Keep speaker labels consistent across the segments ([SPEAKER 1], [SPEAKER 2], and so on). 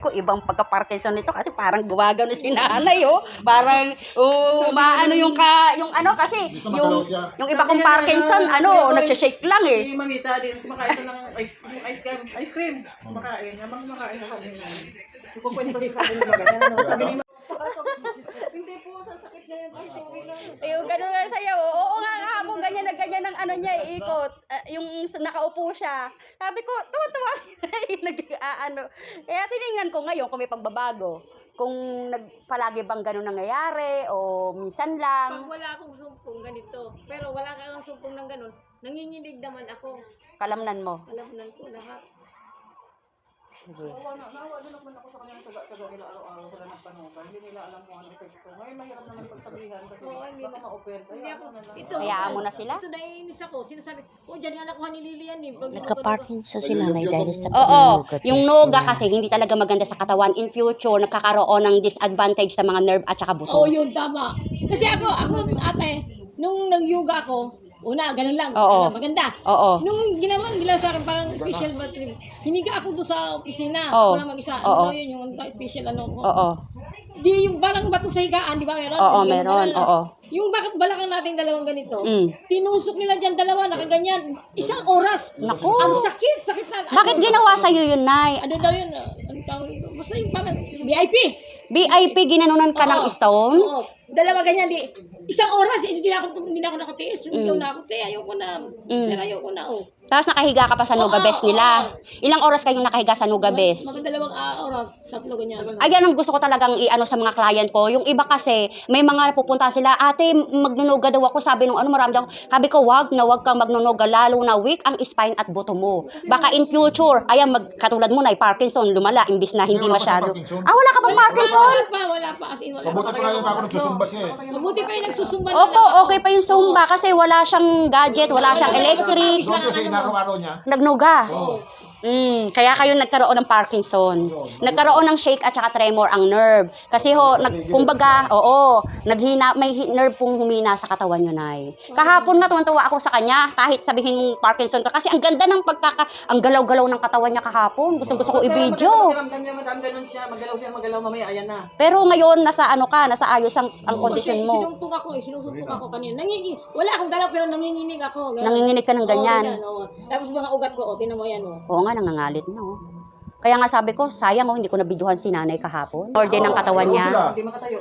[SPEAKER 1] ko ibang pagka-Parkinson nito kasi parang gumagano si nanay oh. Parang oh, maano yung ka yung ano kasi yung yung iba kong Parkinson ano, nagse-shake lang eh.
[SPEAKER 2] Si Mamita din, kumakain ng ice, yung ice cream. Ice cream. Kumakain. Habang kumakain ako. Ipukwento ko sa akin Hindi po, sasakit na yan. Ay, sorry lang.
[SPEAKER 1] Ayun, ganun nga sa'yo. Oo nga, kahapon ganyan na ganyan ang ano niya, ikot. Ah, yung nakaupo siya. Sabi ko, tuwa-tuwa. Nag, ano. Kaya tinignan ko ngayon kung may pagbabago. Kung nag, palagi bang ganun nangyayari o minsan lang.
[SPEAKER 3] Pag wala akong sumpong ganito, pero wala kang sumpong ng ganun, nanginginig naman ako.
[SPEAKER 1] Kalamnan mo.
[SPEAKER 3] Alam na ko lahat.
[SPEAKER 1] Sige.
[SPEAKER 2] Nawa na, nawa na naman ako sa kanya taga-taga nila araw-araw sila nagpanukan. Hindi nila alam kung ano epekto. Ngayon mahirap naman pagsabihan kasi
[SPEAKER 3] Oo, hindi
[SPEAKER 2] baka ma-offer.
[SPEAKER 3] Hindi ako, ito,
[SPEAKER 1] Hayaan mo na sila?
[SPEAKER 3] Ito naiinis ako. Sinasabi, oh, dyan nga nakuha ni Lilian eh. Pag,
[SPEAKER 4] Nagka-Parkinson si nanay dahil sa
[SPEAKER 1] Oo, yung noga kasi hindi talaga maganda sa katawan. In future, nagkakaroon ng disadvantage sa mga nerve at saka buto.
[SPEAKER 3] Oo, yun, tama. Kasi ako, ako, ate, nung nag-yoga ako, una, ganun lang.
[SPEAKER 1] Oo.
[SPEAKER 3] Ano, maganda.
[SPEAKER 1] Oo.
[SPEAKER 3] Nung ginawa nila sa akin parang special bathroom, hiniga ako doon sa opisina.
[SPEAKER 1] Oo.
[SPEAKER 3] Wala mag-isa.
[SPEAKER 1] Oo.
[SPEAKER 3] Ano yun, yung special ano ko.
[SPEAKER 1] Oo.
[SPEAKER 3] Di yung parang bato sa higaan, di ba meron?
[SPEAKER 1] Oo,
[SPEAKER 3] Yung
[SPEAKER 1] meron.
[SPEAKER 3] ganun.
[SPEAKER 1] Oo.
[SPEAKER 3] Yung bakit balakang nating dalawang ganito,
[SPEAKER 1] Mm.
[SPEAKER 3] tinusok nila dyan dalawa, nakaganyan. Isang oras.
[SPEAKER 1] Naku.
[SPEAKER 3] Ang sakit, sakit na.
[SPEAKER 1] Bakit ginawa sa'yo yun, Nay?
[SPEAKER 3] Ano daw yun? ah, Ano tawag dito? Basta yung parang VIP.
[SPEAKER 1] VIP, ginanunan ka ng
[SPEAKER 3] Oo.
[SPEAKER 1] stone?
[SPEAKER 3] Oo. Dalawa ganyan, di. Isang oras, eh, hindi na ako, hindi na ako nakatiis. Hindi
[SPEAKER 1] Mm.
[SPEAKER 3] na ako, te, ayoko na. Sir, ayoko na, oh.
[SPEAKER 1] Tapos nakahiga ka pa sa Nuga Best nila. Ilang oras kayong nakahiga sa Nuga Best?
[SPEAKER 3] Mga dalawang ah, oras, tatlo ganyan.
[SPEAKER 1] Ayan ang gusto ko talagang i-ano sa mga client ko. Yung iba kasi, may mga pupunta sila, ate, magnunuga daw ako. Sabi nung ano, marami daw. Sabi ko, wag na wag kang magnunuga. Lalo na weak ang spine at buto mo. Baka in future, ayan, mag, katulad mo na, Parkinson, lumala, imbis na hindi
[SPEAKER 5] Wala ka sa
[SPEAKER 1] masyado.
[SPEAKER 5] Parkinson?
[SPEAKER 1] Ah, wala ka bang Parkinson?
[SPEAKER 3] Wala pa, wala pa. As in, wala
[SPEAKER 5] Mabuti
[SPEAKER 3] pa.
[SPEAKER 5] pa nga yung ako nagsusumba siya eh.
[SPEAKER 3] Mabuti pa yung nagsusumba
[SPEAKER 1] Opo, okay pa yung Zumba kasi wala siyang gadget, wala siyang electric.
[SPEAKER 5] Doon kasi inaraw-araw niya.
[SPEAKER 1] Nagnuga. Mm, kaya kayo nagkaroon ng Parkinson. Nagkaroon ng shake at saka tremor ang nerve. Kasi ho, nag, kumbaga, oo, naghina, may nerve pong humina sa katawan nyo, Nay. Kahapon nga tuwan-tuwa ako sa kanya, kahit sabihin mong Parkinson ka. Kasi ang ganda ng pagkaka, ang galaw-galaw ng katawan niya kahapon. Gusto gusto ko i-video.
[SPEAKER 2] Ramdam niya, madam, ganun siya. Magalaw siya, magalaw mamaya, ayan na.
[SPEAKER 1] Pero ngayon, nasa ano ka, nasa ayos ang, ang kondisyon
[SPEAKER 3] Kasi
[SPEAKER 1] mo.
[SPEAKER 3] sinumpong ako eh, sinusumpong ako kanina. Nangingi, wala akong galaw pero nanginginig ako. Ganun.
[SPEAKER 1] Nanginginig ka ng
[SPEAKER 3] Oo,
[SPEAKER 1] ganyan.
[SPEAKER 3] oo. Tapos mga ugat ko, oh, tinan mo yan, oh.
[SPEAKER 1] Oo nga, nangangalit na, oh. Kaya nga sabi ko, sayang oh, hindi ko nabidyohan si nanay kahapon. Or din ang katawan niya.
[SPEAKER 2] Hindi makatayo.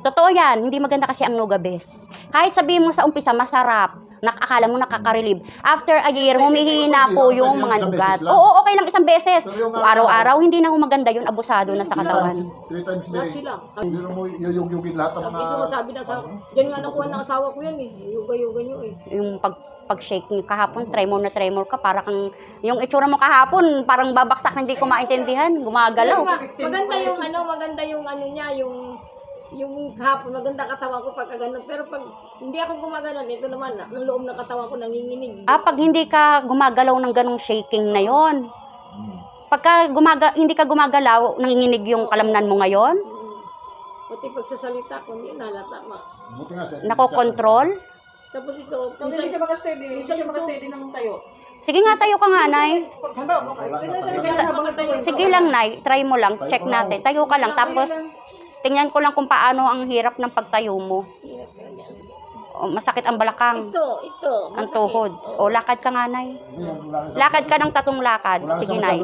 [SPEAKER 1] Totoo yan, hindi maganda kasi ang Nuga Best. Kahit sabihin mo sa umpisa, masarap, nakakala mo nakaka-relieve. After a year, humihina po yung mga
[SPEAKER 5] lang.
[SPEAKER 1] Oo, okay lang isang beses. Araw-araw, hindi na ho maganda yun, abusado na sa katawan.
[SPEAKER 5] Three times a
[SPEAKER 3] Lahat
[SPEAKER 5] day.
[SPEAKER 3] sila.
[SPEAKER 5] Hindi na mo yuyug-yugin lahat ng
[SPEAKER 3] Sabi
[SPEAKER 5] mga...
[SPEAKER 3] ko, sabi na sa, dyan nga nakuha ng asawa ko yan eh. Yuga-yuga nyo eh.
[SPEAKER 1] Yung pag, pag-shake niyo kahapon, tremor na tremor ka, para kang, yung itsura mo kahapon, parang babaksak na hindi ko maintindihan, gumagalaw.
[SPEAKER 3] Maganda yung ano, maganda yung ano niya, yung yung hapon, maganda katawan ko pagka ganun. Pero pag hindi ako gumaganon, ito naman, ang loob ng katawan ko nanginginig.
[SPEAKER 1] Ah, pag hindi ka gumagalaw ng ganong shaking na yon. Pagka gumaga, hindi ka gumagalaw, nanginginig yung kalamnan mo ngayon,
[SPEAKER 3] Pati pagsasalita ko, hindi nalata ma.
[SPEAKER 5] Buti nga.
[SPEAKER 3] Tapos ito,
[SPEAKER 2] Hindi hindi siya makasteady. Hindi siya makasteady ng tayo.
[SPEAKER 1] Sige nga, tayo ka nga, Nay.
[SPEAKER 2] Siya tayo.
[SPEAKER 1] Sige lang, Nay. Try mo lang. Check natin. Tayo ka lang. Tapos, tingnan ko lang kung paano ang hirap ng pagtayo mo. O, masakit ang balakang.
[SPEAKER 3] ito, ito.
[SPEAKER 1] Ang tuhod. O, lakad ka nga, Nay. Lakad ka ng tatong lakad. Sige, Nay.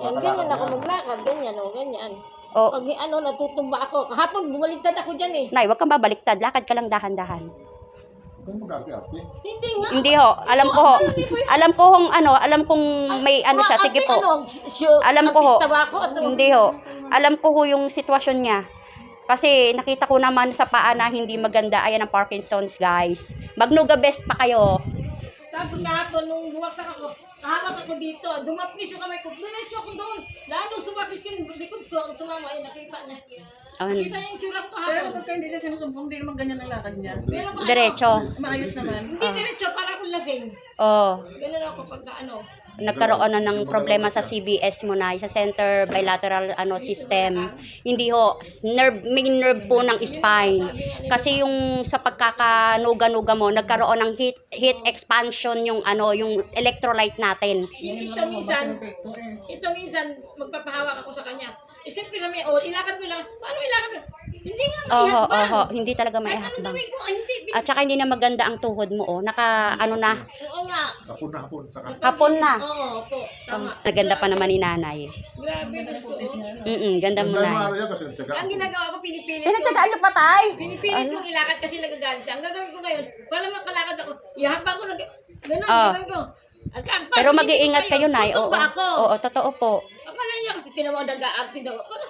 [SPEAKER 3] Yan, ganyan ako maglakad, ganyan o, ganyan.
[SPEAKER 1] O,
[SPEAKER 3] Pag ano, natutumba ako. Kahapon, bumaliktad ako dyan eh.
[SPEAKER 1] Nay, wag kang babaliktad. Lakad ka lang dahan-dahan.
[SPEAKER 3] Hindi nga.
[SPEAKER 1] Hindi ho. Alam ko ho. Alam ko hong ano, alam kong may ano siya. Sige po.
[SPEAKER 3] Ano,
[SPEAKER 1] Alam ko ho.
[SPEAKER 3] Ano?
[SPEAKER 1] Hindi ho. Alam ko ho yung sitwasyon niya. Kasi nakita ko naman sa paa na hindi maganda. Ayan ang Parkinson's, guys. Magnuga best pa kayo.
[SPEAKER 3] Tapos kahapon, nung buwaksak ako, kahawak ako dito, dumapis yung kamay ko, dumiretso ako doon. Lalo sumakit yung likod ko, ang tumama, eh, nakita niya.
[SPEAKER 1] Ano,
[SPEAKER 3] Nakita niya yung tsura ko
[SPEAKER 2] Pero
[SPEAKER 3] kahapon.
[SPEAKER 2] pagka hindi siya sinusumpong, hindi naman ganyan ang lakad niya.
[SPEAKER 3] Pero pa,
[SPEAKER 1] diretso.
[SPEAKER 2] Maayos naman.
[SPEAKER 3] Hindi diretso, para akong lasing.
[SPEAKER 1] Oh.
[SPEAKER 3] Ganun ako pagka ano.
[SPEAKER 1] Nagkaroon na ng problema sa CBS mo na, sa center bilateral ano system. Hindi ho, nerve, may nerve po ng spine. Kasi yung sa pagkakanuga-nuga mo, nagkaroon ng heat, heat expansion yung ano, yung electrolyte natin.
[SPEAKER 3] Ito minsan, ito minsan, magpapahawak ako sa kanya. Eh, siyempre kami, oh, ilakad mo lang. Paano ilakad mo? Hindi nga
[SPEAKER 1] Oho,
[SPEAKER 3] maihakbang.
[SPEAKER 1] oho, hindi talaga may
[SPEAKER 3] Kahit anong
[SPEAKER 1] hakbang.
[SPEAKER 3] gawin ko, ay hindi.
[SPEAKER 1] At saka hindi na maganda ang tuhod mo, oh. Naka, ano na.
[SPEAKER 5] Hapon na hapon. Saka.
[SPEAKER 1] hapon na.
[SPEAKER 3] Oo, po. Tama.
[SPEAKER 1] Naganda pa naman ni nanay.
[SPEAKER 3] Grabe na po.
[SPEAKER 1] Mm ganda mo na.
[SPEAKER 3] Ang
[SPEAKER 5] ako.
[SPEAKER 3] ginagawa ko, pinipilit ko.
[SPEAKER 1] Pinagtsagaan niyo pa, tay?
[SPEAKER 3] Pinipilit kong ilakad kasi nagagalit siya. Ang gagawin ko ngayon, para makalakad ako, ihambang ko nag... Ganun,
[SPEAKER 1] Ah.
[SPEAKER 3] gagawin ko. Ang ang-
[SPEAKER 1] Pero mag-iingat
[SPEAKER 3] ko
[SPEAKER 1] kayo, nay. Oo,
[SPEAKER 3] ba ako?
[SPEAKER 1] oo, totoo po.
[SPEAKER 3] Akala niya kasi tinawag nag-aarti daw. Akala,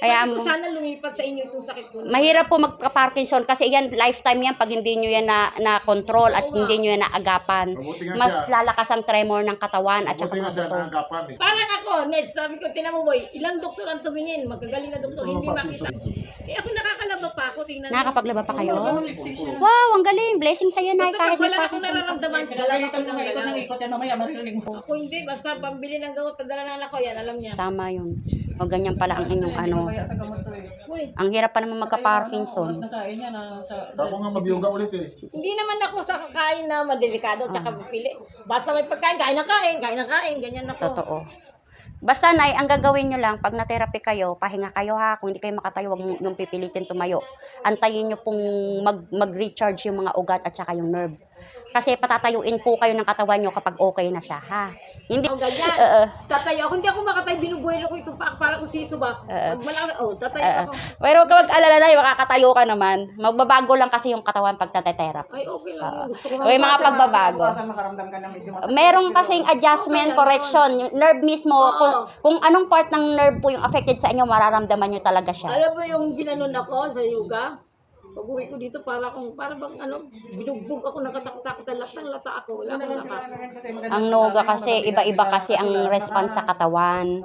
[SPEAKER 1] Kaya mo-
[SPEAKER 3] sana lumipat sa inyo itong sakit ko.
[SPEAKER 1] Mahirap po magka-Parkinson kasi yan, lifetime yan pag hindi nyo yan na, na-control at hindi nyo yan naagapan.
[SPEAKER 5] Mabuti nga
[SPEAKER 1] Mas
[SPEAKER 5] siya.
[SPEAKER 1] lalakas ang tremor ng katawan at saka
[SPEAKER 5] Buti nga
[SPEAKER 1] mga
[SPEAKER 5] siya
[SPEAKER 1] buto.
[SPEAKER 5] eh.
[SPEAKER 3] Parang ako, Nes, sabi ko, tinan mo boy, ilang doktor ang tumingin, magagaling na doktor, hindi makita. Eh ako nakakalaba pa ako, tingnan mo.
[SPEAKER 1] Nakakapaglaba pa kayo? Wow, ang galing. Blessing sa'yo, Nay.
[SPEAKER 3] Basta
[SPEAKER 1] Kahit
[SPEAKER 3] pag
[SPEAKER 1] may
[SPEAKER 3] wala akong nararamdaman,
[SPEAKER 2] Pinagalitan
[SPEAKER 3] ako
[SPEAKER 2] mo
[SPEAKER 3] ng dala.
[SPEAKER 2] ng ikot yan mamaya, maririnig mo.
[SPEAKER 3] Ako hindi, basta pambili ng gamot, padala ng anak ko, yan, alam niya.
[SPEAKER 1] Tama yun. O ganyan pala ang inyong ano.
[SPEAKER 2] Kaya sa gamot to eh.
[SPEAKER 3] Uy,
[SPEAKER 1] Ang hirap pa naman magka-Parkinson.
[SPEAKER 2] Oras na kain ah, sa...
[SPEAKER 5] Ako nga mag-yoga ulit eh.
[SPEAKER 3] hindi naman ako sa kakain na madelikado, tsaka pipili. Basta may pagkain, kain ng kain, kain ng kain, ganyan ako.
[SPEAKER 1] Totoo. Basta nay, ang gagawin nyo lang, pag na-therapy kayo, pahinga kayo ha. Kung hindi kayo makatayo, huwag yung pipilitin tumayo. Antayin nyo pong mag, mag-recharge yung mga ugat at saka yung nerve. Kasi patatayuin po kayo ng katawan nyo kapag okay na siya, ha? Hindi,
[SPEAKER 3] Ang ganyan.
[SPEAKER 1] Oo.
[SPEAKER 3] Tatayo ako. Hindi ako makatayo. Binubuhay ko itong pa, para kung siso ba. Pag malakas, oh, tatayo
[SPEAKER 1] Oo.
[SPEAKER 3] ako.
[SPEAKER 1] pero huwag ka mag-alala na, makakatayo ka naman. Magbabago lang kasi yung katawan pag natetherapy.
[SPEAKER 3] Ay, okay lang. yun. Gusto ko nga.
[SPEAKER 1] May mga pagbabago.
[SPEAKER 2] Makaramdam ka medyo masakit.
[SPEAKER 1] Meron kasing adjustment, correction, yung nerve mismo, kung, kung anong part ng nerve po yung affected sa inyo, mararamdaman nyo talaga siya.
[SPEAKER 3] Alam mo yung ginanon ako sa yoga? Pag uwi ko dito, para akong, para bang ano, binugbog ako, nakatakot-takot, latang-lata ako. Wala akong lakas.
[SPEAKER 1] Ang noga kasi, iba-iba kasi ang response sa katawan.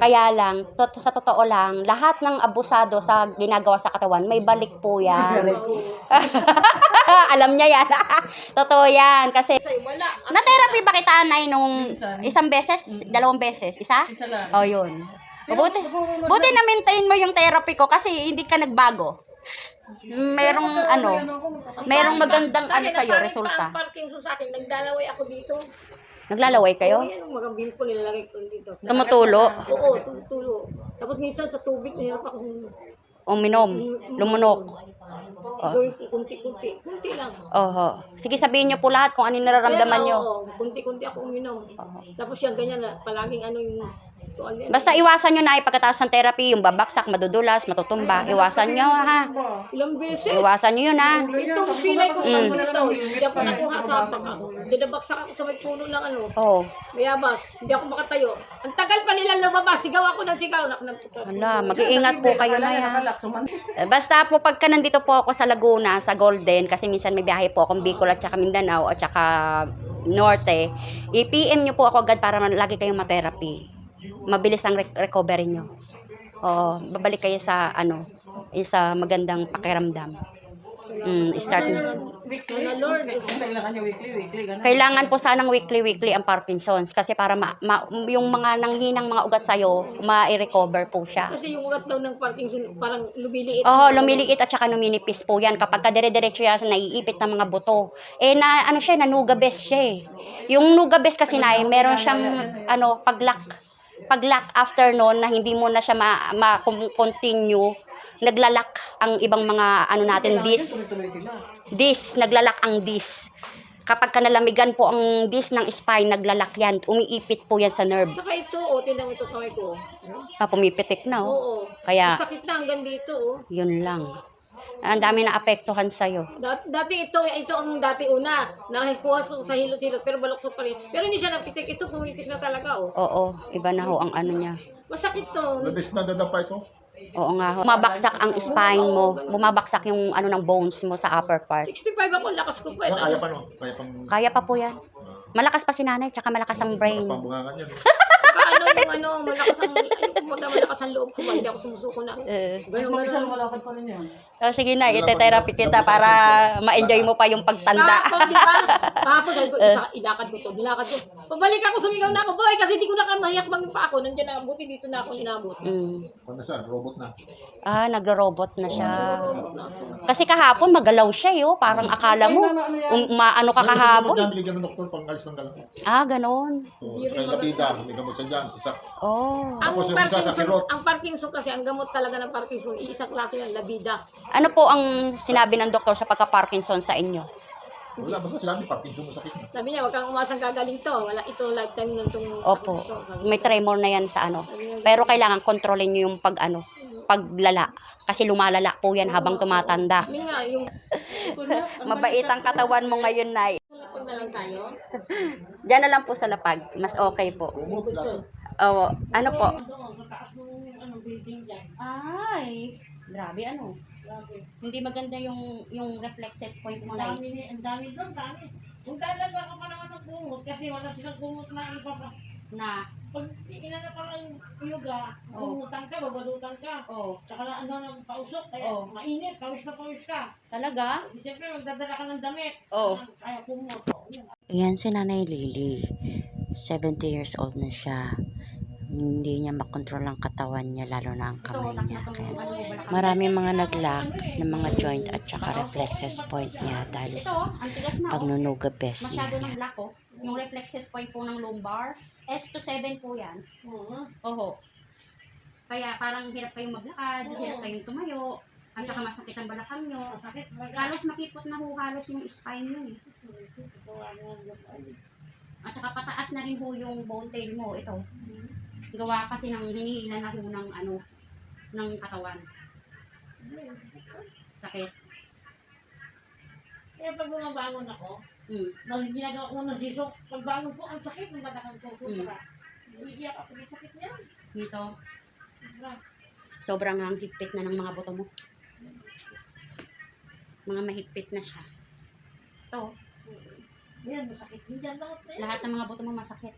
[SPEAKER 1] Kaya lang, to- sa totoo lang, lahat ng abusado sa ginagawa sa katawan, may balik po yan. Alam niya yan. totoo yan. Kasi, na-therapy ba kita, Nay, nung isang beses? Dalawang beses? Isa?
[SPEAKER 2] Isa lang.
[SPEAKER 1] Oh, yun. Buti, buti na maintain mo yung therapy ko kasi hindi ka nagbago. Merong ano, merong magandang
[SPEAKER 3] Sa
[SPEAKER 1] ano sa'yo,
[SPEAKER 3] ang
[SPEAKER 1] resulta.
[SPEAKER 3] Parang Parkinson sa akin, nagdalaway ako dito.
[SPEAKER 1] Naglalaway
[SPEAKER 3] Oo,
[SPEAKER 1] kayo?
[SPEAKER 3] yan ang bimpo nilalagay ko dito.
[SPEAKER 1] Tumutulo?
[SPEAKER 3] Oo, tumutulo. Tapos minsan sa tubig, nahirap akong
[SPEAKER 1] Uminom? Lumunok?
[SPEAKER 3] Gawin kunti-kunti. Kunti lang.
[SPEAKER 1] Oho. Sige, sabihin niyo po lahat kung ano yung nararamdaman niyo.
[SPEAKER 3] kunti-kunti ako uminom. Tapos yan, ganyan na. Palaging ano yung tuwalya.
[SPEAKER 1] Basta iwasan niyo na pagkatapos ng therapy, yung babaksak, madudulas, matutumba. Iwasan niyo ha.
[SPEAKER 3] Ilang beses.
[SPEAKER 1] Iwasan niyo yun ha.
[SPEAKER 3] Itong pilay ko
[SPEAKER 1] Mm.
[SPEAKER 3] dito, hindi ako nakuha sa apak ako. Dinabaksak ako sa may puno ng ano.
[SPEAKER 1] Oo.
[SPEAKER 3] Mayabas, hindi ako makatayo. Ang tagal pa nila lumabas, sigaw ako ng sigaw.
[SPEAKER 1] Hala, mag-iingat po kayo na yan. Eh, Basta po pagka nandito po ako sa Laguna, sa Golden, kasi minsan may biyahe po akong Bicol at saka Mindanao at saka Norte, i-PM nyo po ako agad para lagi kayong ma-therapy. Mabilis ang rec- recovery nyo. Oo, babalik kayo sa ano, sa magandang pakiramdam. Mm, start
[SPEAKER 3] Sana Lord.
[SPEAKER 2] Kailangan
[SPEAKER 1] po sanang weekly-weekly ang Parkinson's kasi para ma, ma- yung mga nanghinang mga ugat sa'yo, ma-recover po siya.
[SPEAKER 3] Kasi yung ugat daw ng Parkinson parang lumiliit.
[SPEAKER 1] Oo, lumiliit at saka numinipis po yan. Kapag ka dire-diretso yan, naiipit ng mga buto. Eh, na, ano siya, nanugabes siya eh. Yung nugabes kasi na, meron siyang, ano, paglak. Paglak after noon na hindi mo na siya ma- ma-continue, naglalak ang ibang mga, ano natin, dis. Dis, naglalak ang dis. Kapag ka nalamigan po ang dis ng spine, naglalak yan. Umiipit po yan sa nerve.
[SPEAKER 3] Saka ito, oh, tinan mo ito kamay ko.
[SPEAKER 1] Ah, pumipitik na, oh.
[SPEAKER 3] Oo.
[SPEAKER 1] Kaya-
[SPEAKER 3] Ang sakit na hanggang dito, oh.
[SPEAKER 1] Yun lang. Ang dami na apektuhan sa'yo.
[SPEAKER 3] Dat- Dati ito, ito ang dati una. Nakikuha ko sa hilot-hilot, pero balokso pa rin. Pero hindi siya napitik. Ito pumitik na talaga, oh.
[SPEAKER 1] Oo, iba na ho ang ano niya.
[SPEAKER 3] Masakit to.
[SPEAKER 5] Labis na dadapa ito.
[SPEAKER 1] Oo nga ho. Bumabaksak ang spine mo. Bumabaksak yung ano ng bones mo sa upper part.
[SPEAKER 3] 65 ako, lakas ko pa.
[SPEAKER 5] Kaya kaya pa no? Kaya pang
[SPEAKER 1] Kaya pa po yan. Malakas pa si nanay, tsaka malakas ang brain.
[SPEAKER 5] pambungangan yan. eh.
[SPEAKER 3] Yung ano, malakas ang, ay, kumbaga malakas ang loob ko, ba, hindi ako sumusuko na.
[SPEAKER 1] Eh.
[SPEAKER 3] Ganun, ganun.
[SPEAKER 2] malapit pa rin yan.
[SPEAKER 1] Oh, sige na, ite-therapy kita para ma-enjoy mo pa yung pagtanda.
[SPEAKER 3] Kahapon, di ba? Kahapon, sabi ko, isa, ilakad ko to, nilakad ko. Pabalik ako, sumigaw na ako, boy, kasi di ko na kamahiyak bang pa ako. Nandiyan na, buti dito na ako inabot.
[SPEAKER 1] Mm.
[SPEAKER 5] Ano siya? Robot na.
[SPEAKER 1] Ah, nagro-robot na siya. Kasi kahapon magalaw siya, yo. Parang akala mo, um, maano ka kahapon.
[SPEAKER 5] Binigyan ng doktor pang alis ng galang.
[SPEAKER 1] Ah, ganon.
[SPEAKER 5] So, sa kay Lapida, may gamot siya dyan. Isa.
[SPEAKER 1] Oh.
[SPEAKER 3] Ang
[SPEAKER 5] Tapos yung isa sa
[SPEAKER 3] Parkinson,
[SPEAKER 5] kirot.
[SPEAKER 3] ang Parkinson kasi, ang gamot talaga ng Parkinson, iisang klase yan, labida.
[SPEAKER 1] Ano po ang sinabi ng doktor sa pagka-Parkinson sa inyo?
[SPEAKER 5] Wala, basta sinabi, Parkinson mo sakit mo.
[SPEAKER 3] Sabi niya, wag kang umasang gagaling to. Wala ito, lifetime nun itong
[SPEAKER 1] Opo.
[SPEAKER 3] sakit to. Sabi
[SPEAKER 1] May tremor na yan sa ano. Pero kailangan kontrolin nyo yung pag ano, paglala. Kasi lumalala po yan habang tumatanda.
[SPEAKER 3] Yun nga, yung...
[SPEAKER 1] Mabait ang katawan mo ngayon, Nay.
[SPEAKER 3] Pag na lang tayo.
[SPEAKER 1] Diyan na lang po sa lapag. Mas okay po. Oo. Ano po? Ay, grabe ano. Hindi maganda yung yung reflexes point mo na
[SPEAKER 6] dami, ang dami doon, dami. Kung dalaga ka pa naman ng kumot, kasi wala silang kumot na iba pa.
[SPEAKER 1] na
[SPEAKER 6] Pag inana pa ng yoga,
[SPEAKER 1] Oh.
[SPEAKER 6] kumutan ka, babalutan ka.
[SPEAKER 1] oh,
[SPEAKER 6] Saka na ano ng pausok, kaya
[SPEAKER 1] Oh.
[SPEAKER 6] mainit, pawis na pawis ka.
[SPEAKER 1] talaga?
[SPEAKER 6] Siyempre, magdadala ka ng damit.
[SPEAKER 1] Oh.
[SPEAKER 6] Kaya kumot. Yun.
[SPEAKER 4] Ayan si Nanay Lily. 70 years old na siya. Hindi niya makontrol ang katawan niya, lalo na ang kamay niya. Kaya maraming mga naglaks ng mga joint at saka reflexes point niya dahil sa pagnunuga best
[SPEAKER 1] Masyado
[SPEAKER 4] niya.
[SPEAKER 1] oh. Yung reflexes point po ng lumbar. S to 7 po yan.
[SPEAKER 6] Oo.
[SPEAKER 1] Oho. Kaya parang hirap kayong maglakad, hirap kayong tumayo, at saka masakit ang balakang nyo. Halos makipot na ho halos yung spine nyo eh. At saka pataas na rin ho yung bone tail mo. Ito. Gawa kasi ng hinihila na ho ng ano, ng katawan. Sakit.
[SPEAKER 6] Kaya pag bumabangon ako,
[SPEAKER 1] Mm.
[SPEAKER 6] dahil ginagawa ko ng sisok, pagbangon ko, ang sakit ng batakang ko.
[SPEAKER 1] Mm.
[SPEAKER 6] Iiyak ako, may sakit niya.
[SPEAKER 1] Dito. Sobrang ang higpit na ng mga buto mo. Mga mahigpit na siya. Ito.
[SPEAKER 6] Yan, masakit din dyan lahat na yan.
[SPEAKER 1] Lahat ng mga buto mo masakit.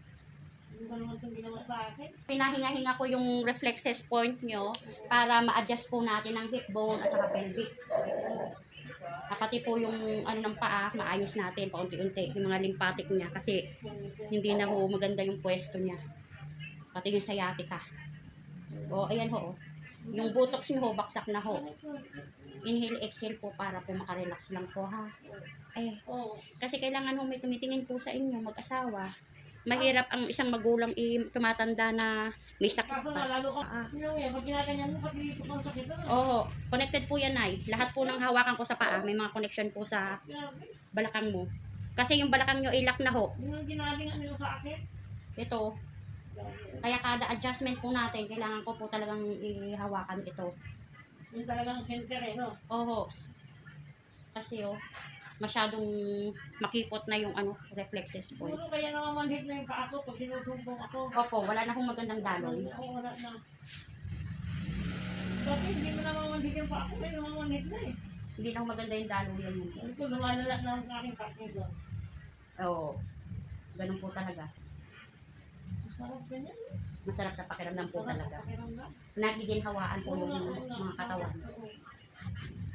[SPEAKER 1] Pinahinga-hinga ko yung reflexes point nyo para ma-adjust po natin ang hip bone at saka pelvic. Ah, Pati po yung ano ng paa, maayos natin paunti-unti yung mga lymphatic niya kasi hindi na ho maganda yung pwesto niya. Pati yung sciatica. O, ayan ho. Yung butox niyo ho, baksak na ho. Inhale, exhale po para po makarelax lang po ha. Eh, kasi kailangan ho may tumitingin po sa inyo, mag-asawa. Mahirap ang isang magulang i tumatanda na may sakit pa. Ah.
[SPEAKER 6] Ano?
[SPEAKER 1] Oo, connected po yan ay. Lahat po ng hawakan ko sa paa, may mga connection po sa balakang mo. Kasi yung balakang nyo ilak na ho.
[SPEAKER 6] Yun ang ginalingan nila sa akin.
[SPEAKER 1] Ito. Kaya kada adjustment po natin, kailangan ko po talagang ihawakan ito.
[SPEAKER 6] Yun talagang center eh, no?
[SPEAKER 1] Oo. Kasi oh, masyadong makipot na yung ano, reflexes point.
[SPEAKER 6] Siguro kaya namamanhid na yung paa ko pag sinusumbong ako.
[SPEAKER 1] Opo, wala na akong magandang daloy.
[SPEAKER 6] Oo, wala na. Dati hindi mo namamanhid yung paa ko, kaya namamanhid na eh.
[SPEAKER 1] Hindi ako maganda yung daloy yan.
[SPEAKER 6] Ito, lumalala na ang aking Parkinson.
[SPEAKER 1] Oo. Ganun po talaga.
[SPEAKER 6] Masarap ganyan.
[SPEAKER 1] Masarap sa pakiramdam po
[SPEAKER 6] Masarap
[SPEAKER 1] talaga.
[SPEAKER 6] pakiramdam.
[SPEAKER 1] Nagiginhawaan po yung mga katawan.
[SPEAKER 6] Oo.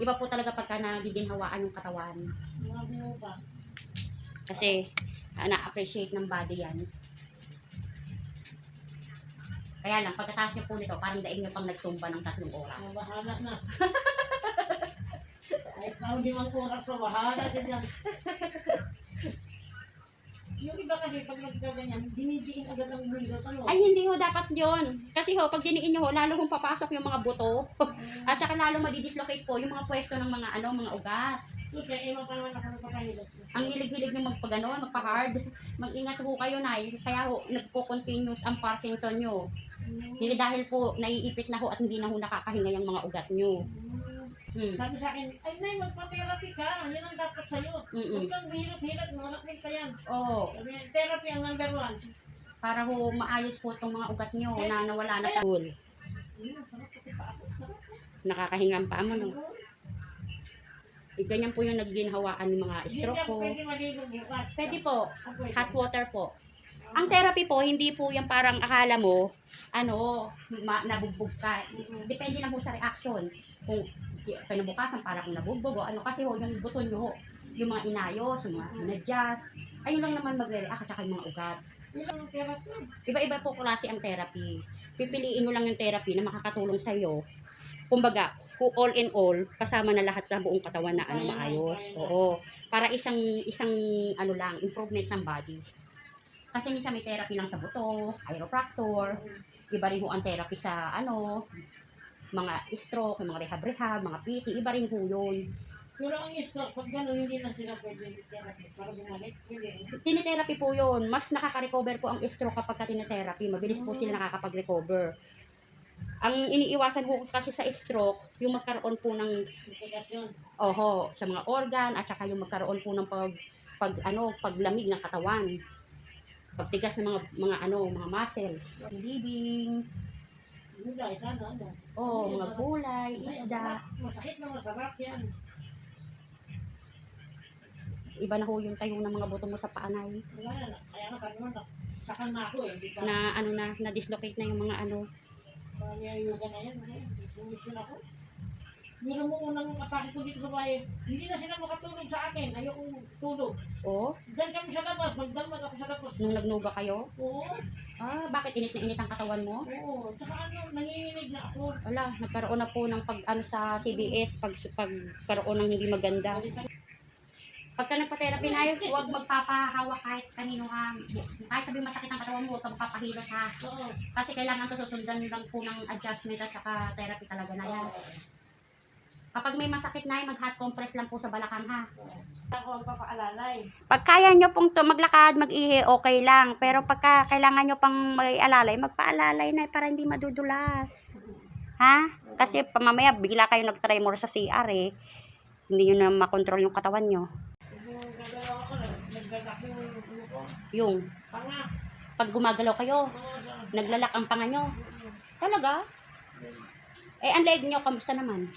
[SPEAKER 1] Iba po talaga pagka nagiginhawaan yung katawan. Kasi ah, na-appreciate ng body yan. Kaya lang, pagkatapos niyo po nito, parang daig niyo pang nagsumba ng tatlong oras.
[SPEAKER 6] Mga bahala na. Kahit na hindi mang oras pa, bahala siya. Yung iba kasi pag nagkaganyan, dinidiin agad ang bulot. Ano?
[SPEAKER 1] Ay, hindi ho dapat yon Kasi ho, pag diniin nyo ho, lalo hong papasok yung mga buto. At saka lalo madidislocate po yung mga pwesto ng mga ano, mga ugat.
[SPEAKER 6] Tapos kaya iba pa naman ako napakahilot.
[SPEAKER 1] Ang hilig-hilig nyo magpagano, magpa-hard. Mag-ingat ho kayo na Kaya ho, nagpo-continuous ang Parkinson nyo. Hindi dahil po naiipit na ho at hindi na ho nakakahinga yung mga ugat nyo. Hmm.
[SPEAKER 6] Sabi sa akin, ay nay, magpa-therapy ka. Yan ang dapat sa'yo.
[SPEAKER 1] Mm-mm.
[SPEAKER 6] Huwag kang hirot-hirot, malakil ka yan.
[SPEAKER 1] Oo.
[SPEAKER 6] Sabi therapy ang number one.
[SPEAKER 1] para ho maayos po itong mga ugat nyo na nawala na sa pool.
[SPEAKER 6] Kasi pa
[SPEAKER 1] mo, no? Eh, ganyan po yung nagginhawaan ng mga stroke ko.
[SPEAKER 6] pwede.
[SPEAKER 1] Pwede po,
[SPEAKER 6] Ah,
[SPEAKER 1] hot water po. Ang therapy po, hindi po yung parang akala mo, ano, ma- nabugbog ka. Depende na po sa reaction. Kung pinabukasan, para kung nabugbog o ano. Kasi ho, yung buto nyo ho, yung mga inayos, yung mga inadjust, ayun lang naman magre-react at saka yung mga ugat. Iba-iba po klase ang therapy. Pipiliin mo lang yung therapy na makakatulong sa iyo. Kumbaga, all in all, kasama na lahat sa buong katawan na ano maayos. Oo. Para isang isang ano lang, improvement ng body. Kasi minsan may therapy lang sa buto, chiropractor, iba rin ho ang therapy sa ano, mga stroke, mga rehab-rehab, mga PT, iba rin ho yun.
[SPEAKER 6] Pero ang stroke, pag gano'n, hindi na sila pwede therapy para bumalik.
[SPEAKER 1] Tinitherapy po yun. Mas nakaka-recover po ang stroke kapag ka tinitherapy. Mabilis po sila nakakapag-recover. Ang iniiwasan po kasi sa stroke, yung magkaroon po ng oho, sa mga organ at saka yung magkaroon po ng pag, pag ano, paglamig ng katawan. Pagtigas ng mga mga ano, mga muscles, living,
[SPEAKER 6] Ano.
[SPEAKER 1] oh, mga gulay, isda.
[SPEAKER 6] Masakit na masarap yan.
[SPEAKER 1] Iba na ho yung tayo ng mga buto mo sa paanay
[SPEAKER 6] Wala na. Kaya sabi mo, na- sakan na ako eh.
[SPEAKER 1] Na ano na, na dislocate na yung mga ano.
[SPEAKER 6] Parang niyayugan na yan. Sumisyon ako. Yun mo unang atake ko dito sa bahay. Hindi na sila makatulog sa akin. Ayokong tulog.
[SPEAKER 1] Oh,
[SPEAKER 6] Diyan kami sa labas. Magdamag ako sa labas.
[SPEAKER 1] nung nagnuga kayo,
[SPEAKER 6] Oo.
[SPEAKER 1] Ah, bakit init na init ang katawan mo?
[SPEAKER 6] Oo. Tsaka ano, nanginginig na ako.
[SPEAKER 1] Wala, nagkaroon na po ng pag ano sa CBS, pag pagkaroon ng hindi maganda. Pagka nagpa-therapy na yun, huwag magpapahawak kahit kanino ha. Kahit sabi masakit ang katawan mo, huwag kang papahilot ha.
[SPEAKER 6] Oo.
[SPEAKER 1] Kasi kailangan to susundan lang po ng adjustment at saka therapy talaga na yan. Kapag may masakit na mag hot compress lang po sa balakang ha.
[SPEAKER 6] Ako ang papaalalay.
[SPEAKER 1] Pag kaya nyo pong to maglakad, mag-ihi, okay lang. Pero pagka kailangan nyo pang mag-alalay, magpaalalay na para hindi madudulas. Ha? Kasi mamaya bigla kayo nag-tremor sa CR eh. Hindi nyo na makontrol yung katawan nyo.
[SPEAKER 6] Yung yung.
[SPEAKER 1] Yung, pag gumagalaw kayo, naglalak ang panga nyo. Talaga? Eh, ang leg nyo, kamusta naman?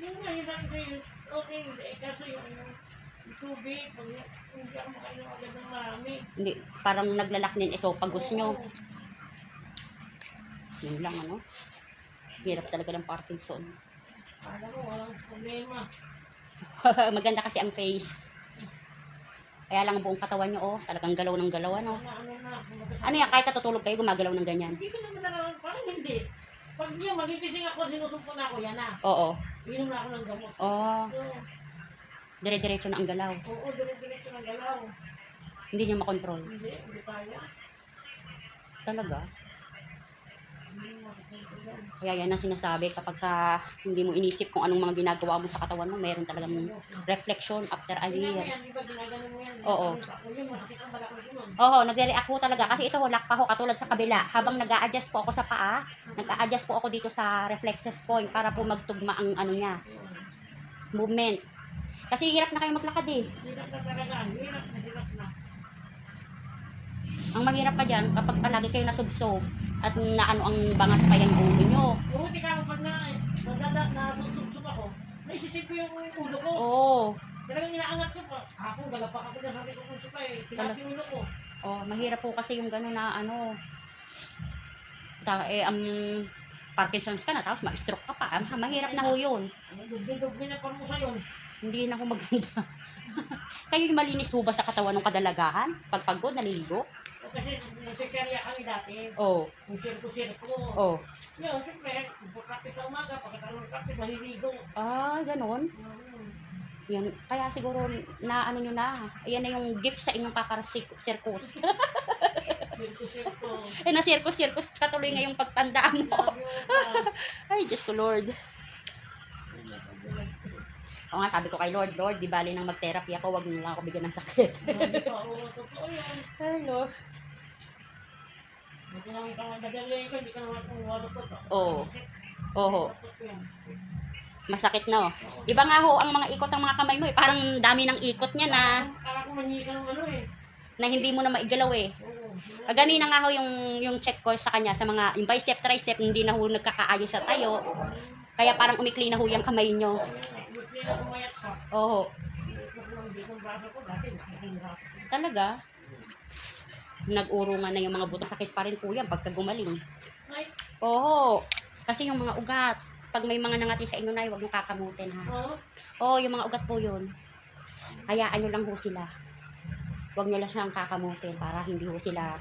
[SPEAKER 6] Yung mahirap ko yun, okay, kaso yung yung tubig, hindi ako makainom agad ng marami.
[SPEAKER 1] Hindi, parang naglalak din esophagus nyo. Yun lang, ano? Hirap talaga ng Parkinson.
[SPEAKER 6] Alam mo, walang problema.
[SPEAKER 1] Maganda kasi ang face. Kaya lang ang buong katawan nyo, oh, talagang galaw ng galaw, ano.
[SPEAKER 6] Ano, ano
[SPEAKER 1] Ano yan, kahit natutulog kayo, gumagalaw ng ganyan.
[SPEAKER 6] Hindi ko naman nararamdaman, parang hindi. Pag niya, magigising ako, sinusumpo na ako, yan na.
[SPEAKER 1] Oo.
[SPEAKER 6] Inom na ako ng gamot.
[SPEAKER 1] Oh,
[SPEAKER 6] Oo,
[SPEAKER 1] dire-diretso na ang galaw.
[SPEAKER 6] oo, dire-diretso ng galaw.
[SPEAKER 1] Hindi nyo makontrol.
[SPEAKER 6] Hindi, hindi kaya.
[SPEAKER 1] Talaga. Kaya yan ang sinasabi kapag ka hindi mo inisip kung anong mga ginagawa mo sa katawan mo, meron talagang reflection after a year. Oo.
[SPEAKER 6] Ang.
[SPEAKER 1] Oo, nagre-react po talaga kasi ito lock pa ho katulad sa kabila. Habang nag adjust po ako sa paa, nag adjust po ako dito sa reflexes point para po magtugma ang ano niya, movement. Kasi hirap na kayo maglakad eh.
[SPEAKER 6] Hirap na talaga, hirap na, hirap na.
[SPEAKER 1] Ang mahirap pa dyan, kapag palagi kayo nasubsob at naano ang bangas pa yung ulo nyo.
[SPEAKER 6] Buti ka pag na, nagdada, nasusugsug ako, naisisip ko yung ulo ko.
[SPEAKER 1] Oo.
[SPEAKER 6] Talagang inaangat ko pa. Ako, galapak ako na sabi ko kung siya pa eh. Yung ulo ko.
[SPEAKER 1] Oh, mahirap po kasi yung gano'n na ano. Ta eh, ang Parkinson's ka na, tapos ma-stroke ka pa. Ah, Mahirap na ho yun.
[SPEAKER 6] Dugbi-dugbi na pa mo sa yun.
[SPEAKER 1] Hindi na ho maganda. kayo yung malinis ho ba sa katawan ng kadalagahan? Pag pagod, naliligo?
[SPEAKER 6] O kasi nagsikarya kami dati.
[SPEAKER 1] Oo.
[SPEAKER 6] Yung sirko-sirko.
[SPEAKER 1] Oh.
[SPEAKER 6] Yun, siyempre, practice sa umaga, pagkatapos ng practice, maliligo.
[SPEAKER 1] Ah, ganon. Yan. Kaya siguro na ano nyo na. Ayan na yung gift sa inyong kakar-circus.
[SPEAKER 6] Sirko-sirko.
[SPEAKER 1] eh, na circus-circus katuloy ngayong pagtandaan mo.
[SPEAKER 6] Ah,
[SPEAKER 1] Ay, Diyos ko, Lord. O nga, sabi ko kay Lord, Lord, di bali nang mag-therapy ako, wag niyo lang ako bigyan ng sakit. Ay, Lord. Oo. Oo. Masakit na, oh. Iba nga ho, ang mga ikot ng mga kamay mo, eh. Parang dami ng ikot niya na,
[SPEAKER 6] ka ng ano eh.
[SPEAKER 1] na hindi mo na maigalaw, eh. Ah, Ganina nga ho yung, yung check ko sa kanya, sa mga, yung bicep, tricep, hindi na ho nagkakaayos sa tayo. Kaya parang umikli na ho yung kamay nyo. Oo. Talaga? nag-urungan na yung mga buto. Sakit pa rin po yan pagka gumaling. Oo. Kasi yung mga ugat, pag may mga nangati sa inyo na, huwag nyo kakamutin ha.
[SPEAKER 6] oo.
[SPEAKER 1] Oo, yung mga ugat po yun. Hayaan nyo lang ho sila. Huwag nyo lang siyang kakamutin para hindi ho sila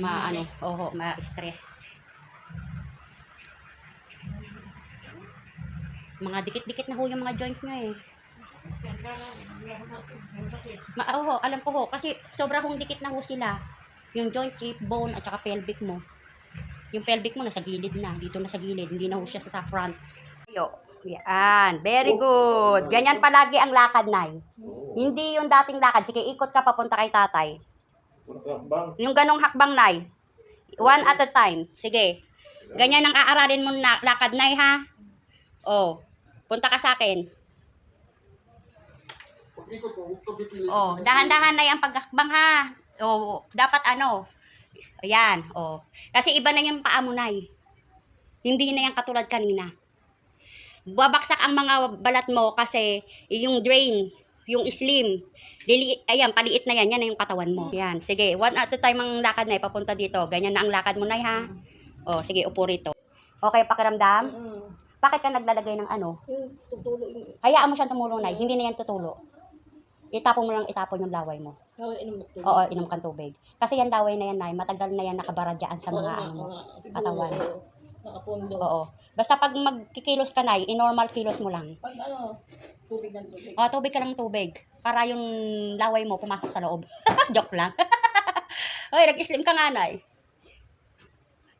[SPEAKER 1] ma, ano, oo, ma-stress. Mga dikit-dikit na ho yung mga joint nyo eh. Ma oo, alam ko ho. Kasi sobra hong dikit na ho sila. Yung joint, hip bone, at saka pelvic mo. Yung pelvic mo nasa gilid na. Dito na sa gilid. Hindi na ho siya sa front. Yo. Yan. Very good. Ganyan palagi ang lakad, Nay. Hindi yung dating lakad. Sige, ikot ka papunta kay tatay. Yung ganong hakbang, Nay. One at a time. Sige. Ganyan ang aaralin mo na lakad, Nay, ha? Oh. Punta ka sa akin.
[SPEAKER 5] pag ikot mo, huwag ka pipili.
[SPEAKER 1] Oh, dahan-dahan na yung paghakbang ha. Oh, dapat ano. Ayan, oh. Kasi iba na yung paa mo, Nay. Hindi na yan katulad kanina. Babaksak ang mga balat mo kasi yung drain, yung slim, lili, ayan, paliit na yan, yan na yung katawan mo. Yan, sige, one at a time ang lakad na papunta dito. Ganyan na ang lakad mo, Nay, ha? Oh, sige, upo rito. Okay, pakiramdam?
[SPEAKER 3] Mm.
[SPEAKER 1] Bakit ka naglalagay ng ano?
[SPEAKER 3] Yung tutulo yung
[SPEAKER 1] Hayaan mo siyang tumulong, Nay. Hindi na yan tutulo. Itapon mo lang itapon yung laway mo.
[SPEAKER 3] kawal inom ko.
[SPEAKER 1] Oo, inom kang tubig. Kasi yan laway na yan, Nay. Matagal na yan nakabara dyan sa mga ano mo. katawan.
[SPEAKER 3] Nakapondo.
[SPEAKER 1] Oo. Basta pag magkikilos ka, Nay, in-normal kilos mo lang.
[SPEAKER 3] Pag ano, tubig ng tubig.
[SPEAKER 1] O, tubig ka lang tubig. Para yung laway mo pumasok sa loob. Joke lang. Oy, nag-slim ka nga, Nay.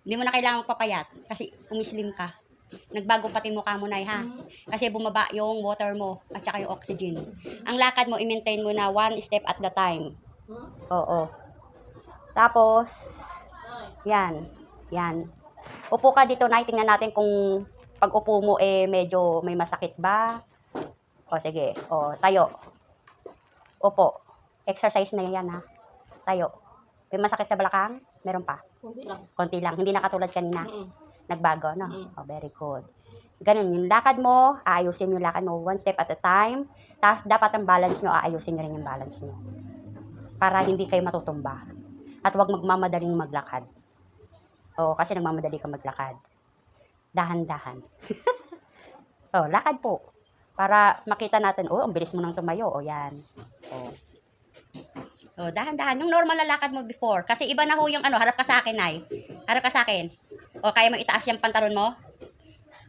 [SPEAKER 1] Hindi mo na kailangang papayat kasi umislim ka. Nagbago pati mukha mo, Nay, ha? Kasi bumaba yung water mo at saka yung oxygen. Ang lakad mo, i-maintain mo na one step at the time. Oo. Tapos, yan. Yan. Upo ka dito, Nay. Tingnan natin kung pag upo mo, eh, medyo may masakit ba? O, sige. O, tayo. Upo. Exercise na yan, ha? Tayo. May masakit sa balakang? Meron pa?
[SPEAKER 3] Kunti lang.
[SPEAKER 1] Konti lang. Hindi na katulad kanina.
[SPEAKER 3] Mm.
[SPEAKER 1] Nagbago, no?
[SPEAKER 3] Mm.
[SPEAKER 1] Oh, very good. Ganun, yung lakad mo, aayusin mo yung lakad mo one step at a time. Tapos, dapat ang balance nyo, aayusin nyo rin yung balance nyo. Para hindi kayo matutumba. At huwag magmamadaling maglakad. Oo, kasi nagmamadali ka maglakad. Dahan-dahan. oh, lakad po. Para makita natin, oh, ang bilis mo nang tumayo. O, yan. Oh. Oh, dahan-dahan. Yung normal na lakad mo before. Kasi iba na ho yung ano, harap ka sa akin, Nay. Harap ka sa akin. O, kaya mo itaas yung pantalon mo?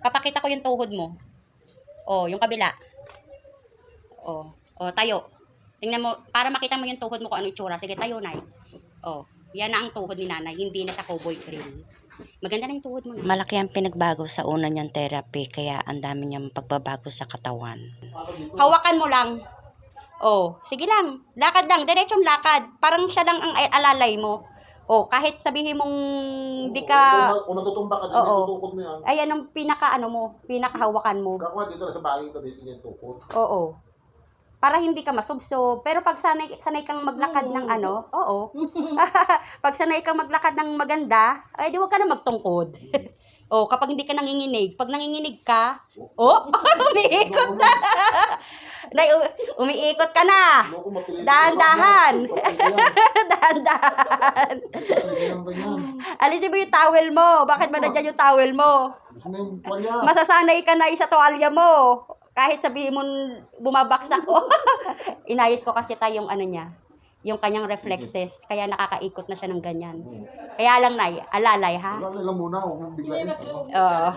[SPEAKER 1] Papakita ko yung tuhod mo. O, yung kabila. O, o, tayo. Tingnan mo, para makita mo yung tuhod mo kung ano itsura. Sige, tayo, Nay. O, yan na ang tuhod ni nanay. Hindi na siya cowboy cream. Maganda na yung tuhod mo.
[SPEAKER 4] Malaki ang pinagbago sa una niyang therapy kaya ang dami niyang pagbabago sa katawan.
[SPEAKER 1] Hawakan mo lang. Oh, sige lang. Lakad lang. Diretsong lakad. Parang siya lang ang alalay mo. Oh, kahit sabihin mong di ka...
[SPEAKER 5] Kung natutumba ka,
[SPEAKER 1] Oo.
[SPEAKER 5] Oo. tukod mo yan.
[SPEAKER 1] Ayan ang pinaka ano mo, pinakahawakan mo.
[SPEAKER 5] Kakuha dito na sa bahay ka, bitin yung tukod.
[SPEAKER 1] Oo. Para hindi ka masubsob. Pero pag sanay, sanay kang maglakad ng ano, oo. pag sanay kang maglakad ng maganda, ay di wag ka na magtungkod. Oh, kapag hindi ka nanginginig, pag nanginginig ka, oh, umiikot na. Nay, umiikot ka na. Dahan-dahan.
[SPEAKER 5] Dahan.
[SPEAKER 1] Dahan-dahan. Alisin mo yung towel mo. Bakit ba nandiyan yung towel mo? Masasanay ka na sa tuwalya mo. Kahit sabihin mo bumabaksak ko. Inayos ko kasi tayong ano niya, yung kanyang reflexes. Kaya nakakaikot na siya ng ganyan. Kaya lang, Nay, alalay, ha?
[SPEAKER 5] Wala na lang muna, huwag mong
[SPEAKER 3] mo.
[SPEAKER 1] Oo.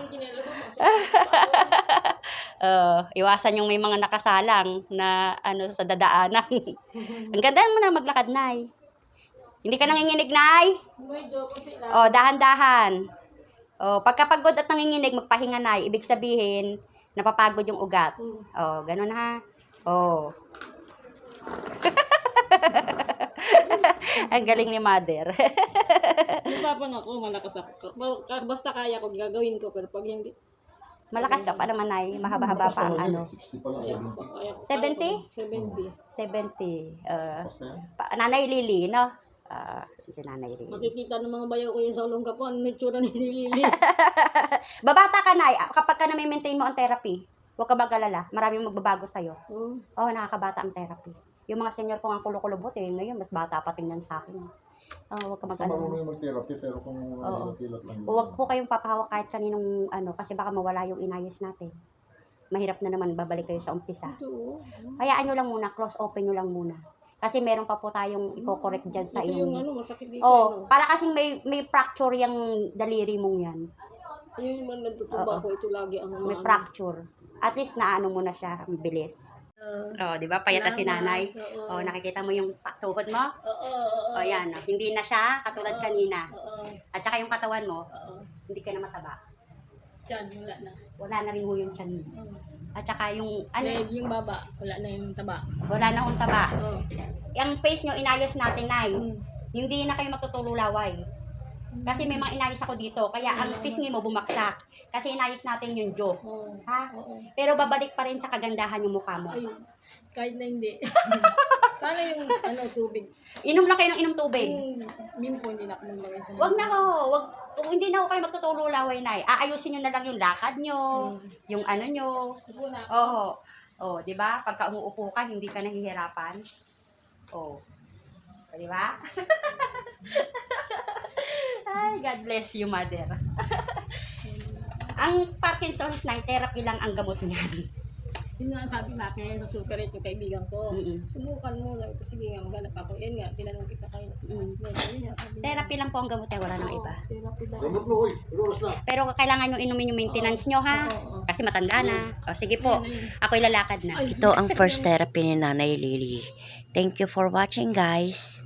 [SPEAKER 1] Uh, iwasan yung may mga nakasalang na ano sa dadaanan. Ang ganda mo na maglakad, Nay. Hindi ka nanginginig, Nay? Oh, dahan-dahan. Oh, pagkapagod at nanginginig, magpahinga na. Ibig sabihin, napapagod yung ugat. Oh, ganun ha. Oh. Ang galing ni mother.
[SPEAKER 3] Napapang ako, malakas ako. Ba- Basta kaya ko, gagawin ko. Pero pag hindi,
[SPEAKER 1] Malakas ka pa naman ay mahaba-haba pa ang ano.
[SPEAKER 5] 60 pa lang, 70.
[SPEAKER 3] kaya,
[SPEAKER 1] 70?
[SPEAKER 3] 70.
[SPEAKER 1] 70. Uh, pa, Nanay Lily, no? Ah, si Nanay Lily.
[SPEAKER 3] Makikita ng mga bayaw ko yung sa ulong kapon, may tsura ni Lili.
[SPEAKER 1] Babata ka, Nay. Kapag ka na-maintain mo ang therapy, huwag ka mag-alala. Maraming magbabago sa'yo.
[SPEAKER 3] Oo.
[SPEAKER 1] Oh, nakakabata ang therapy. Yung mga senior ko nga kulukulubot eh. Ngayon, mas bata pa tingnan sa akin. Oh, huwag ka
[SPEAKER 5] Marunong
[SPEAKER 1] mag-ano.
[SPEAKER 5] yung mag-therapy, pero kung
[SPEAKER 1] Oo.
[SPEAKER 5] kilat lang yun.
[SPEAKER 1] Huwag po kayong papahawak kahit sa ninong ano, kasi baka mawala yung inayos natin. Mahirap na naman, babalik kayo sa umpisa.
[SPEAKER 3] Ito,
[SPEAKER 1] Hayaan nyo lang muna, close open nyo lang muna. Kasi meron pa po tayong i-correct dyan sa
[SPEAKER 3] ito yung
[SPEAKER 1] inyo.
[SPEAKER 3] ano, masakit dito.
[SPEAKER 1] Oh,
[SPEAKER 3] ano.
[SPEAKER 1] para kasing may may fracture yung daliri mong yan.
[SPEAKER 3] Ayun yung man nagtutuba ko, ito lagi ang
[SPEAKER 1] May
[SPEAKER 3] maano.
[SPEAKER 1] fracture. At least naano mo na siya, ang bilis.
[SPEAKER 3] Ah,
[SPEAKER 1] Oh, 'di ba? Payata si nanay.
[SPEAKER 3] Oo.
[SPEAKER 1] Oh, nakikita mo yung pa- tuhod mo?
[SPEAKER 3] Oo, oo,
[SPEAKER 1] Oh, yan. oh. Hindi na siya katulad kanina.
[SPEAKER 3] oo,
[SPEAKER 1] At saka yung katawan mo,
[SPEAKER 3] oo.
[SPEAKER 1] hindi ka na mataba.
[SPEAKER 3] Diyan, wala na.
[SPEAKER 1] Wala na rin ho yung tiyan mo.
[SPEAKER 3] Oo.
[SPEAKER 1] At saka yung ano,
[SPEAKER 3] Leg, yung baba, wala na yung taba.
[SPEAKER 1] wala na hong taba.
[SPEAKER 3] Oo.
[SPEAKER 1] Yung face nyo, inayos natin, Nay.
[SPEAKER 3] Mm.
[SPEAKER 1] Hindi na kayo magtutululaway. Kasi may mga inayos ako dito. Kaya ang pisngi mo bumaksak. Kasi inayos natin yung jaw.
[SPEAKER 3] Oo.
[SPEAKER 1] Ha?
[SPEAKER 3] Oo.
[SPEAKER 1] Pero babalik pa rin sa kagandahan yung mukha mo.
[SPEAKER 3] Ayun. Kahit na hindi. Paano yung ano, tubig?
[SPEAKER 1] Inom lang kayo ng inom tubig.
[SPEAKER 3] Yung bimpo, hindi na ako maglagay sa
[SPEAKER 1] Wag na ho. Wag, kung hindi na ho kayo magtutululaway, Nay. Aayusin nyo na lang yung lakad nyo. Yung ano nyo.
[SPEAKER 3] Upo na.
[SPEAKER 1] Oo. Oh, 'di ba? Pagka umuupo ka, hindi ka nahihirapan. Oh. 'Di ba? Ay, God bless you, mother. ang Parkinson's na therapy lang ang gamot niyan.
[SPEAKER 3] Yun nga ang sabi sa akin sa super yung kaibigan ko.
[SPEAKER 1] Mm-mm.
[SPEAKER 3] Subukan mo. Sabi ko, sige nga, maghanap ako. Yan nga, tinanong kita kayo.
[SPEAKER 1] Mm.
[SPEAKER 3] Yan, yun nga, sabi niya.
[SPEAKER 1] Therapy lang po ang gamot niya, wala nang iba.
[SPEAKER 3] Therapy daw.
[SPEAKER 5] Gamot mo, uy. Iluros na.
[SPEAKER 1] Pero kailangan nyo inumin yung maintenance nyo, ha?
[SPEAKER 3] Oo, oo.
[SPEAKER 1] Kasi matanda na. O, sige po. Ako'y lalakad na.
[SPEAKER 4] Ito ang first therapy ni Nanay Lily. Thank you for watching guys.